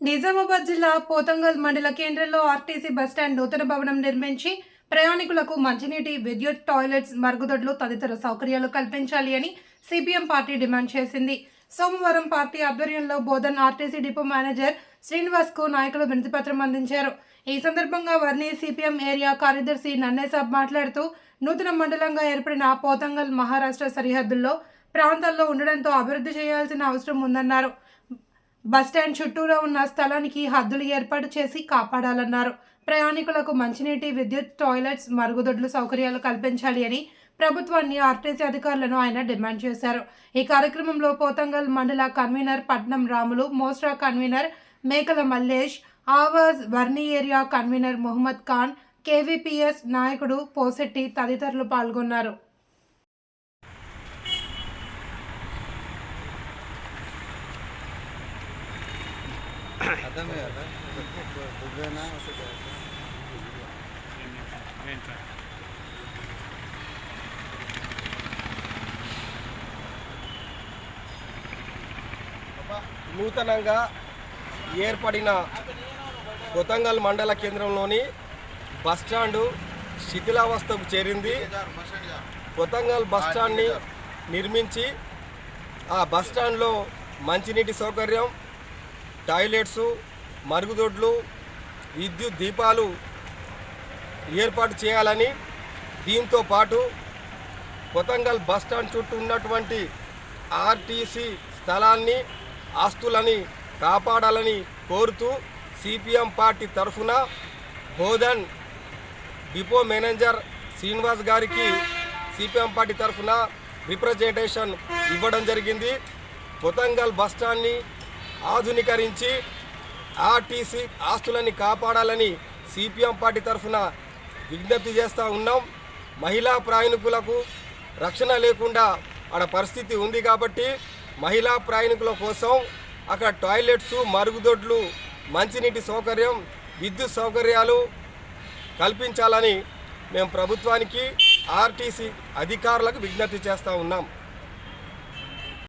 నిజామాబాద్ జిల్లా పోతంగల్ మండల కేంద్రంలో ఆర్టీసీ బస్టాండ్ నూతన భవనం నిర్మించి ప్రయాణికులకు మంచినీటి విద్యుత్ టాయిలెట్స్ మరుగుదొడ్లు తదితర సౌకర్యాలు కల్పించాలి అని సిపిఎం పార్టీ డిమాండ్ చేసింది. సోమవారం పార్టీ ఆధ్వర్యంలో బోధన్ ఆర్టీసీ డిపో మేనేజర్ శ్రీనివాస్కు నాయకులు వినతిపత్రం అందించారు. ఈ సందర్భంగా వర్ణి సిపిఎం ఏరియా కార్యదర్శి నన్నేసాబ్ మాట్లాడుతూ నూతన మండలంగా ఏర్పడిన పోతంగల్ మహారాష్ట్ర సరిహద్దుల్లో ప్రాంతాల్లో ఉండడంతో అభివృద్ధి చేయాల్సిన అవసరం ఉందన్నారు. బస్టాండ్ చుట్టూరా ఉన్న స్థలానికి హద్దులు ఏర్పాటు చేసి కాపాడాలన్నారు. ప్రయాణికులకు మంచినీటి విద్యుత్ టాయిలెట్స్ మరుగుదొడ్లు సౌకర్యాలు కల్పించాలి అని ప్రభుత్వాన్ని ఆర్టీసీ అధికారులను ఆయన డిమాండ్ చేశారు. ఈ కార్యక్రమంలో పోతంగల్ మండల కన్వీనర్ పట్నం Ramulu Mosra convener Mekala Mallesh Awaaz Varni area convener Mohammed Khan KVPS నాయకుడు పోసెట్టి తదితరులు పాల్గొన్నారు. నూతనంగా ఏర్పడిన కొతంగల్ మండల కేంద్రంలోని బస్టాండు శిథిలావస్థకు చేరింది. కొతంగల్ బస్టాండ్ని నిర్మించి ఆ బస్టాండ్లో మంచినీటి సౌకర్యం టాయిలెట్స్ మరుగుదొడ్లు విద్యుత్ దీపాలు ఏర్పాటు చేయాలని దీంతో పాటు కొతంగల్ బస్టాండ్ చుట్టూ ఉన్నటువంటి ఆర్టీసీ స్థలాన్ని ఆస్తులని కాపాడాలని కోరుతూ సిపిఎం పార్టీ తరఫున బోధన్ డిపో మేనేజర్ శ్రీనివాస్ గారికి సిపిఎం పార్టీ తరఫున రిప్రజెంటేషన్ ఇవ్వడం జరిగింది. కొతంగల్ బస్టాండ్ని ఆధునీకరించి ఆర్టీసీ ఆస్తులని కాపాడాలని సిపిఎం పార్టీ తరఫున విజ్ఞప్తి చేస్తూ ఉన్నాం. మహిళా ప్రయాణికులకు రక్షణ లేకుండా ఆడ పరిస్థితి ఉంది కాబట్టి మహిళా ప్రయాణికుల కోసం అక్కడ టాయిలెట్స్ మరుగుదొడ్లు మంచినీటి సౌకర్యం విద్యుత్ సౌకర్యాలు కల్పించాలని మేము ప్రభుత్వానికి ఆర్టీసీ అధికారులకు విజ్ఞప్తి చేస్తూ ఉన్నాం.